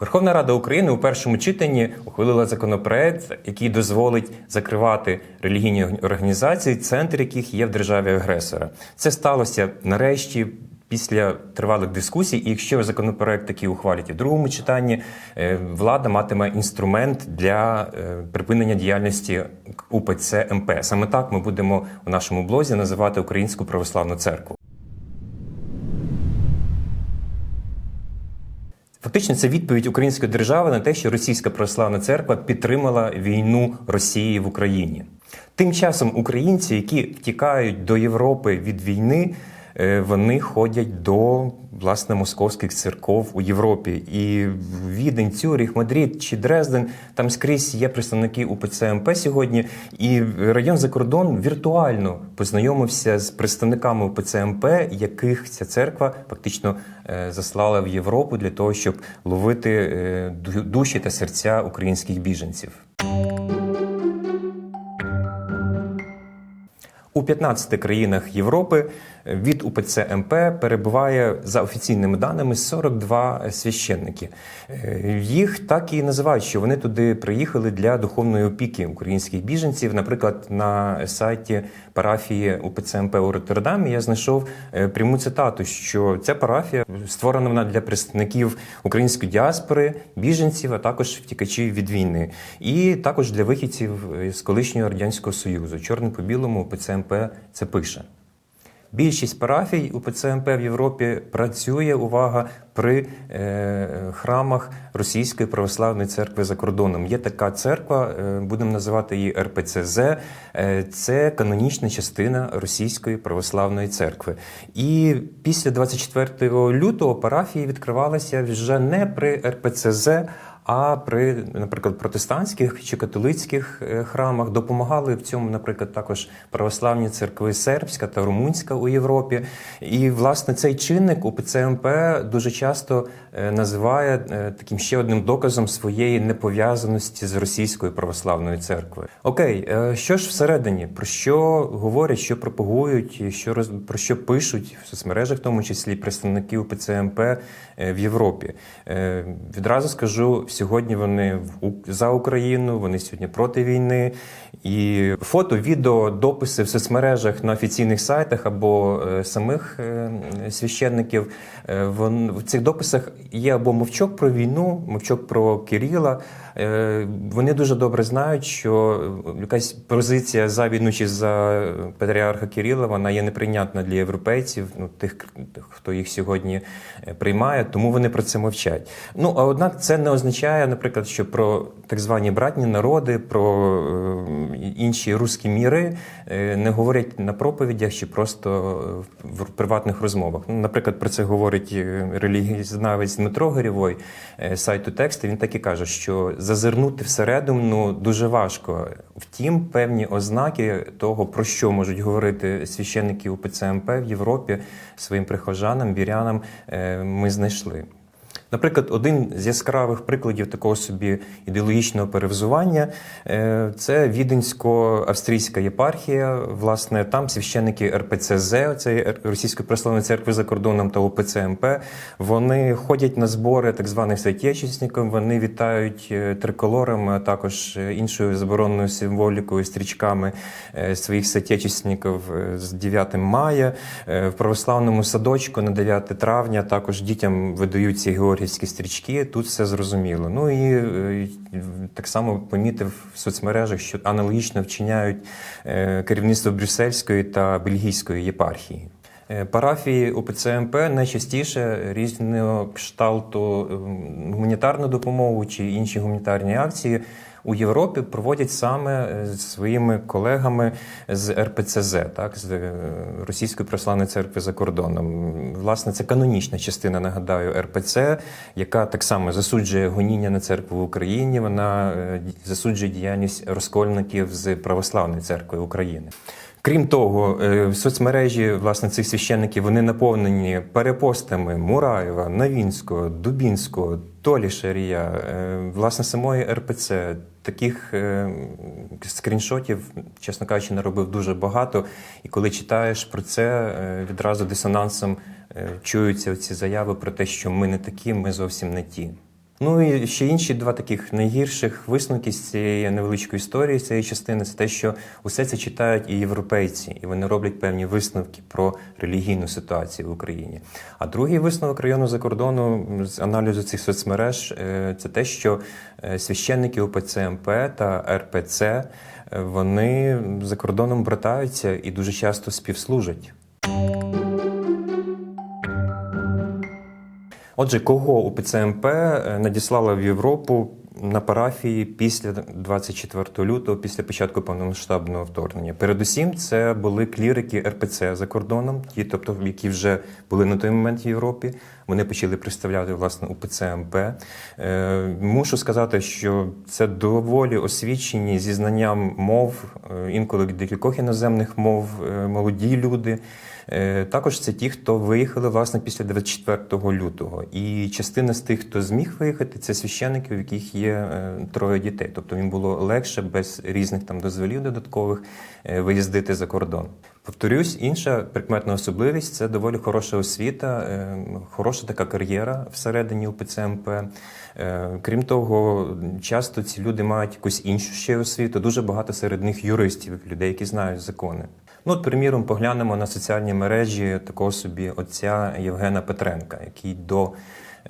Верховна Рада України у першому читанні ухвалила законопроект, який дозволить закривати релігійні організації, центр яких є в державі агресора. Це сталося нарешті. Після тривалих дискусій, і якщо законопроект такий ухвалять в другому читанні, е, влада матиме інструмент для е, припинення діяльності УПЦ МП. Саме так ми будемо у нашому блозі називати Українську православну церкву. Фактично, це відповідь української держави на те, що російська православна церква підтримала війну Росії в Україні. Тим часом українці, які втікають до Європи від війни, вони ходять до власне московських церков у Європі. І Відень, Цюріх, Мадрид чи Дрезден там скрізь є представники УПЦ МП сьогодні. І район за кордон віртуально познайомився з представниками УПЦ яких ця церква фактично е, заслала в Європу для того, щоб ловити е, душі та серця українських біженців. У 15 країнах Європи від УПЦ МП перебуває за офіційними даними 42 священники. Е, Їх так і називають, що вони туди приїхали для духовної опіки українських біженців. Наприклад, на сайті парафії УПЦ МП у Роттердамі я знайшов е, пряму цитату, що ця парафія створена вона для представників української діаспори, біженців, а також втікачів від війни, і також для вихідців з колишнього радянського союзу. Чорним по білому УПЦ це пише. Більшість парафій УПЦ МП в Європі працює увага при е, храмах Російської православної церкви за кордоном. Є така церква, е, будемо називати її РПЦЗ. Е, це канонічна частина Російської православної церкви. І після 24 лютого парафії відкривалися вже не при РПЦЗ. А при, наприклад, протестантських чи католицьких е, храмах допомагали в цьому, наприклад, також православні церкви сербська та румунська у Європі. І власне цей чинник у ПЦМП дуже часто е, називає е, таким ще одним доказом своєї непов'язаності з російською православною церквою. Окей, що ж всередині? Про що говорять, що пропагують, що роз... про що пишуть в соцмережах, в тому числі представники УПЦ МП е, в Європі? Відразу скажу, сьогодні вони за Україну, вони сьогодні проти війни. І фото, відео, дописи в соцмережах на офіційних сайтах або е, самих е, священників. е, в цих дописах є або мовчок про війну, мовчок про Кирила. Вони дуже добре знають, що якась позиція за війну чи за патріарха Кирила, вона є неприйнятна для європейців, ну тих, хто їх сьогодні приймає, тому вони про це мовчать. Ну а однак це не означає, наприклад, що про так звані братні народи, про е, інші руські міри е, не говорять на проповідях чи просто в приватних розмовах. Ну, наприклад, про це говорить е, релігієзнавець Дмитро Горєвой е, сайту тексти. Він так і каже, що зазирнути всередину дуже важко. Втім, певні ознаки того, про що можуть говорити священники УПЦ МП в Європі своїм прихожанам, вірянам, ми знайшли. Наприклад, один з яскравих прикладів такого собі ідеологічного перевзування е, це Віденсько-австрійська єпархія. Власне, там священники РПЦЗ, це Російської православної церкви за кордоном та ОПЦ МП, вони ходять на збори так званих святєчесників, вони вітають е, триколорами, а також е, іншою забороненою символікою, стрічками своїх святєчесників е, з 9 мая. В православному садочку на 9 травня також дітям видають ці георгіївські стрічки. Тут все зрозуміло. Ну і е, так само помітив в соцмережах, що аналогічно вчиняють е, керівництво Брюссельської та Бельгійської єпархії. Е, Парафії ОПЦ МП найчастіше різного кшталту ем, гуманітарну допомогу чи інші гуманітарні акції у Європі проводять саме е, з своїми колегами з РПЦЗ, так з е, Російської православної церкви за кордоном. Власне, це канонічна частина, нагадаю, РПЦ, яка так само засуджує гоніння на церкву в Україні. Вона е, засуджує діяльність розкольників з православної церкви України. Крім того, е, в соцмережі власне цих священників вони наповнені перепостами Мураєва, Навінського, Дубінського, Толі Шарія, е, власне самої РПЦ. Таких е, скріншотів, чесно кажучи, наробив дуже багато. І коли читаєш про це, відразу дисонансом чуються ці заяви про те, що ми не такі, ми зовсім не ті. Ну і ще інші два таких найгірших висновки з цієї невеличкої історії, цієї частини, це те, що усе це читають і європейці, і вони роблять певні висновки про релігійну ситуацію в Україні. А другий висновок району за кордону з аналізу цих соцмереж е, це те, що е, священники УПЦ МП та РПЦ е, вони за кордоном братаються і дуже часто співслужать. Отже, кого УПЦ МП е, надіслала в Європу на парафії після 24 лютого, після початку повномасштабного вторгнення? Передусім, це були клірики РПЦ за кордоном, ті, тобто які вже були на той момент в Європі. Вони почали представляти власне УПЦ МП. Е, Мушу сказати, що це доволі освічені зі знанням мов, е, інколи декількох іноземних мов, е, молоді люди. Е, Також це ті, хто виїхали власне після 24 лютого. І частина з тих, хто зміг виїхати, це священники, у яких є е, троє дітей. Тобто їм було легше без різних там дозволів додаткових е, виїздити за кордон. Повторюсь, інша прикметна особливість це доволі хороша освіта, хороша така кар'єра всередині УПЦ МП. Крім того, часто ці люди мають якусь іншу ще освіту. Дуже багато серед них юристів, людей, які знають закони. Ну, от, приміром, поглянемо на соціальні мережі такого собі отця Євгена Петренка, який до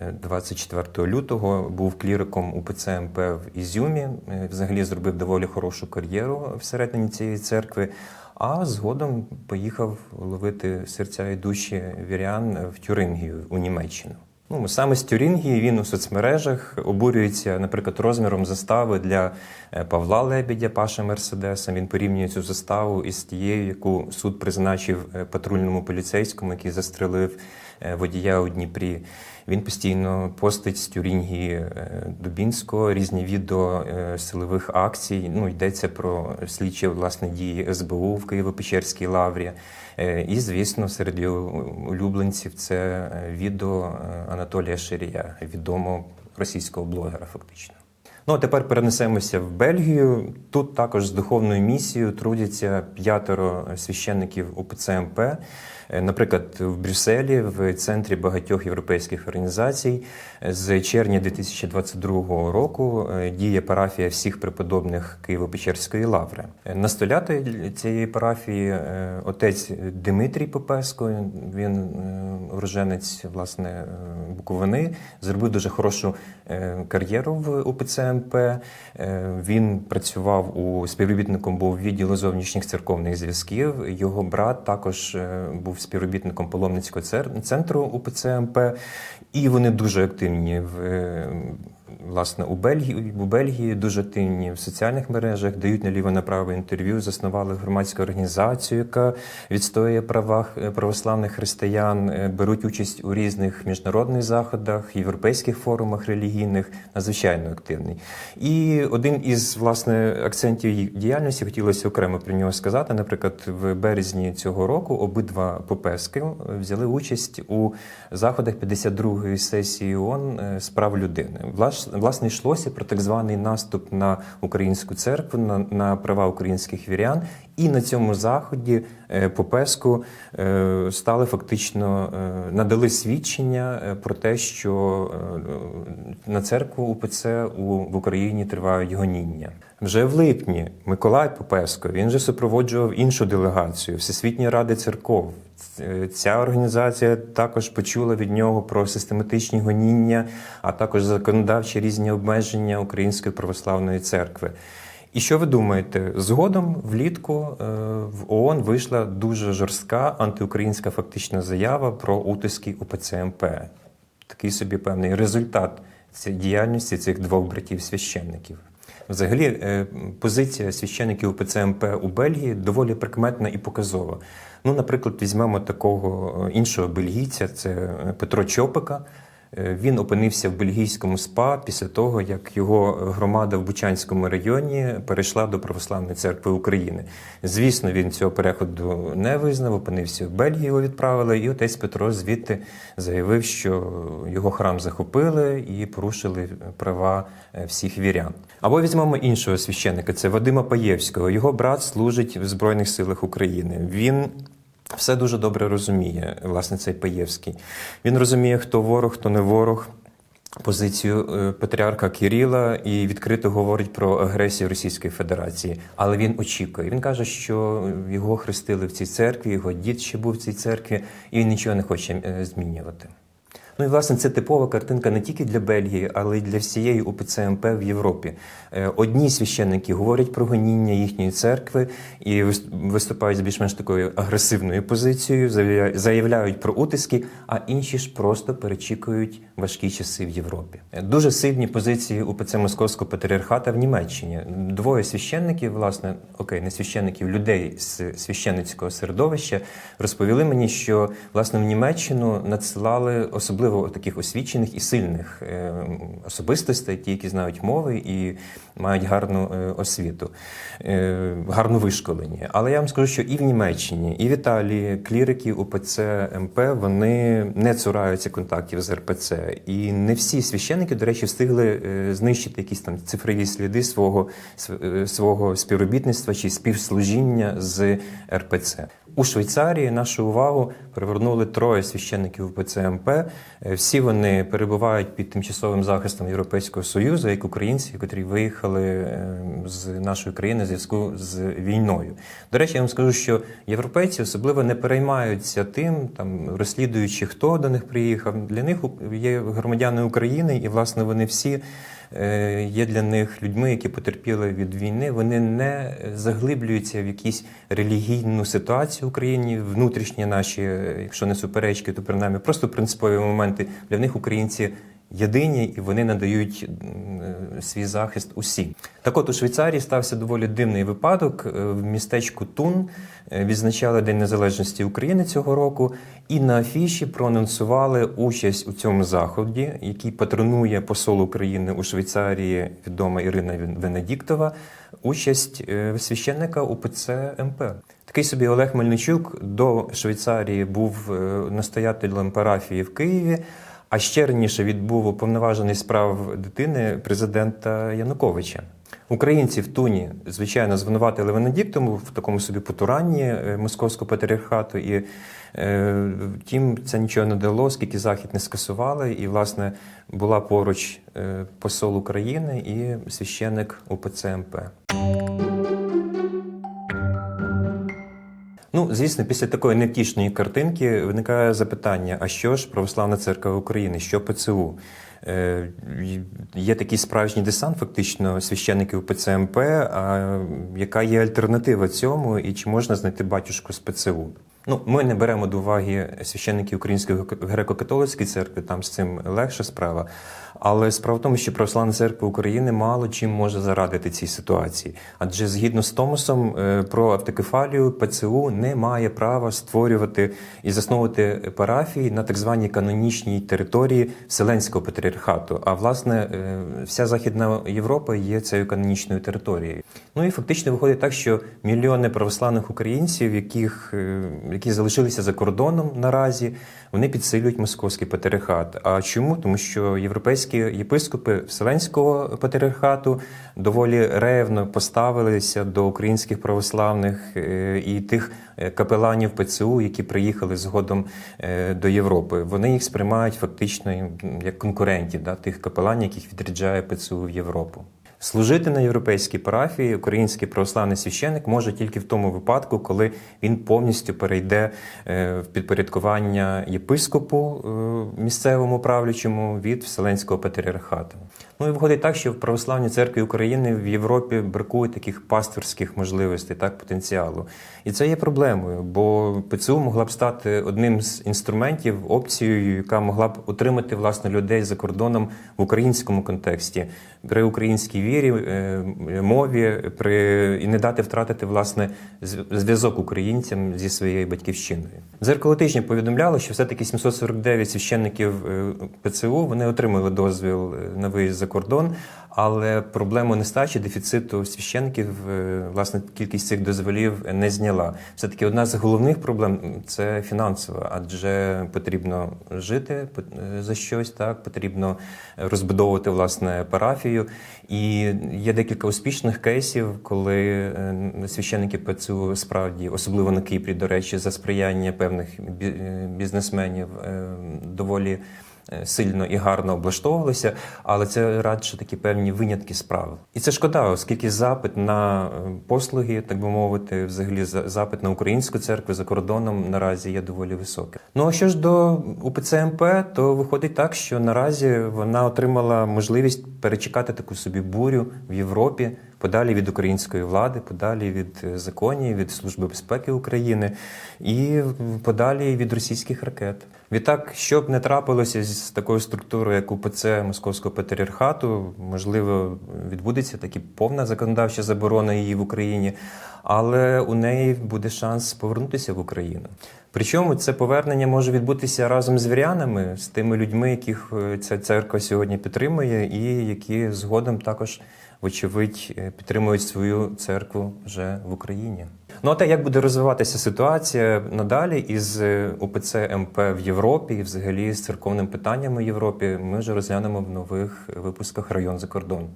е, 24 лютого був кліриком УПЦ МП в Ізюмі. е, Взагалі зробив доволі хорошу кар'єру всередині цієї церкви. А згодом поїхав ловити серця і душі вірян в Тюрингію у Німеччину. Ну, саме з Тюрінгії він у соцмережах обурюється, наприклад, розміром застави для е, Павла Лебідя, Паша Мерседеса. Він порівнює цю заставу із тією, яку суд призначив е, патрульному поліцейському, який застрелив водія у Дніпрі. Він постійно постить з е, Дубінського різні відео е, силових акцій. Ну, йдеться про слідчі власне дії СБУ в Києво-Печерській лаврі. Е, І, звісно, серед улюбленців це е, відео е, Анатолія Ширія, відомого російського блогера, фактично. Ну а тепер перенесемося в Бельгію. Тут також з духовною місією трудяться п'ятеро священників УПЦ МП. Е, Наприклад, в Брюсселі, в центрі багатьох європейських організацій, е, з червня 2022 року е, діє парафія всіх преподобних Києво-Печерської лаври. Настоятель цієї парафії отець Дмитрій Попеско. Він уроженець власне Буковини, зробив дуже хорошу кар'єру в УПЦ МП. Він працював у співробітником був відділу зовнішніх церковних зв'язків. Його брат також був співробітником паломницького центру УПЦ МП, і вони дуже активні в. Е, Власне, у Бельгії у Бельгії дуже активні в соціальних мережах, дають наліво направо інтерв'ю, заснували громадську організацію, яка відстоює права е, православних християн, е, беруть участь у різних міжнародних заходах, європейських форумах релігійних, надзвичайно активний. І один із власне акцентів діяльності хотілося окремо про нього сказати. Наприклад, в березні цього року обидва попески взяли участь у заходах 52-ї сесії ООН е, з прав людини. Власне, йшлося про так званий наступ на українську церкву, на, на права українських вірян. І на цьому заході е, Попеску е, стали фактично е, надали свідчення про те, що на церкву УПЦ в Україні тривають гоніння. Вже в липні Миколай Попеско він же супроводжував іншу делегацію Всесвітньої ради церков. Ця організація також почула від нього про систематичні гоніння, а також законодавчі різні обмеження Української православної церкви. І що ви думаєте? Згодом влітку е, в ООН вийшла дуже жорстка антиукраїнська фактична заява про утиски УПЦ МП. Такий собі певний результат цієї діяльності цих двох братів священників. Взагалі, е, позиція священиків УПЦ МП у Бельгії доволі прикметна і показова. Ну, наприклад, візьмемо такого е, іншого бельгійця, це е, Петро Чопика. Е, Він опинився в бельгійському СПА після того, як його громада в Бучанському районі перейшла до Православної церкви України. Звісно, він цього переходу не визнав, опинився в Бельгії, його відправили, і отець Петро звідти заявив, що його храм захопили і порушили права е, всіх вірян. Або візьмемо іншого священника, це Вадима Паєвського. Його брат служить в Збройних силах України. Він все дуже добре розуміє, власне, цей Паєвський. Він розуміє, хто ворог, хто не ворог. позицію е, патріарха Кирила і відкрито говорить про агресію Російської Федерації. Але він очікує. Він каже, що його хрестили в цій церкві, його дід ще був в цій церкві, і він нічого не хоче е, змінювати. Ну і власне це типова картинка не тільки для Бельгії, але й для всієї УПЦ МП в Європі. Е, Одні священники говорять про гоніння їхньої церкви і вис- виступають з більш-менш такою агресивною позицією, заявля- заявляють про утиски, а інші ж просто перечікують важкі часи в Європі. Е, Дуже сильні позиції УПЦ Московського патріархата в Німеччині. Двоє священників, власне, окей, не священників, людей з священницького середовища розповіли мені, що власне в Німеччину надсилали особливо таких освічених і сильних е, особистостей, ті, які знають мови і мають гарну е, освіту, е, гарно вишколені. Але я вам скажу, що і в Німеччині, і в Італії клірики УПЦ МП вони не цураються контактів з РПЦ. І не всі священники, до речі, встигли знищити якісь там цифрові сліди свого, свого співробітництва чи співслужіння з РПЦ. У Швейцарії нашу увагу привернули троє священників УПЦ МП. Е, Всі вони перебувають під тимчасовим захистом Європейського Союзу, як українці, котрі виїхали е, з нашої країни в зв'язку з війною. До речі, я вам скажу, що європейці особливо не переймаються тим, там розслідуючи, хто до них приїхав. Для них є громадяни України, і власне вони всі є для них людьми, які потерпіли від війни. Вони не заглиблюються в якісь релігійну ситуацію в Україні, внутрішні наші, е, якщо не суперечки, то принаймні просто принципові моменти. Для них українці. Єдині і вони надають е, свій захист усім. Так от у Швейцарії стався доволі дивний випадок. Е, В містечку Тун е, відзначали День Незалежності України цього року, і на афіші проанонсували участь у цьому заході, який патронує посол України у Швейцарії, відома Ірина Вен- Венедіктова, участь священника УПЦ МП. Такий собі Олег Мельничук до Швейцарії був настоятелем парафії в Києві. А ще раніше відбув уповноважений справ дитини президента Януковича. Українці в Туні, звичайно, звинуватили Венедіктому в такому собі потуранні е, московського патріархату. І е, втім, це нічого не дало, оскільки захід не скасували. І, власне, була поруч е, посол України і священник УПЦ МП. Ну, звісно, після такої невтішної картинки виникає запитання: а що ж Православна церква України, що ПЦУ? Е, є такий справжній десант, фактично, священників ПЦМП. А яка є альтернатива цьому, і чи можна знайти батюшку з ПЦУ? Ну, ми не беремо до уваги священників Української греко-католицької церкви, там з цим легша справа. Але справа в тому, що Православна церква України мало чим може зарадити цій ситуації. Адже згідно з Томосом е, про автокефалію ПЦУ не має права створювати і засновувати парафії на так званій канонічній території Вселенського патріархату. А власне, е, вся Західна Європа є цією канонічною територією. Ну і фактично виходить так, що мільйони православних українців, яких, е, які залишилися за кордоном наразі, вони підсилюють московський патріархат. А чому? Тому що європейські єпископи Вселенського патріархату доволі ревно поставилися до українських православних е, і тих е, капеланів ПЦУ, які приїхали згодом е, до Європи. Вони їх сприймають фактично як конкурентів да, тих капеланів, яких відряджає ПЦУ в Європу. Служити на європейській парафії український православний священик може тільки в тому випадку, коли він повністю перейде е, в підпорядкування єпископу е, місцевому правлячому від Вселенського патріархату. Ну і виходить так, що в православній церкві України в Європі бракує таких пастирських можливостей, так потенціалу. І це є проблемою, бо ПЦУ могла б стати одним з інструментів, опцією, яка могла б утримати власне людей за кордоном в українському контексті при українській вірі, е, мові, при і не дати втратити власне зв'язок українцям зі своєю батьківщиною. Дзеркало тижня повідомляло, що все-таки 749 священників е, ПЦУ вони отримали дозвіл е, на виїзд за кордон, але проблему нестачі дефіциту священників, е, власне, кількість цих дозволів не зняла. Все таки одна з головних проблем це фінансова, адже потрібно жити е, за щось, так потрібно розбудовувати власне парафію. І є декілька успішних кейсів, коли е, священники ПЦУ справді, особливо на Кіпрі, до речі, за сприяння певних бізнесменів, доволі сильно і гарно облаштовувалися, але це радше такі певні винятки справи. І це шкода, оскільки запит на е, послуги, так би мовити, взагалі за- запит на українську церкву за кордоном наразі є доволі високим. Ну а що ж до УПЦ МП, то виходить так, що наразі вона отримала можливість перечекати таку собі бурю в Європі, подалі від української влади, подалі від е, законів, від Служби безпеки України і подалі від російських ракет. Відтак, що б не трапилося з такою структурою, як УПЦ Московського патріархату, можливо, відбудеться таки повна законодавча заборона її в Україні, але у неї буде шанс повернутися в Україну. Причому це повернення може відбутися разом з вірянами, з тими людьми, яких е, ця церква сьогодні підтримує, і які згодом також, вочевидь, е, підтримують свою церкву вже в Україні. Ну а те, як буде розвиватися ситуація надалі із е, УПЦ МП в Європі і взагалі з церковним питаннями в Європі, ми вже розглянемо в нових випусках район за кордон.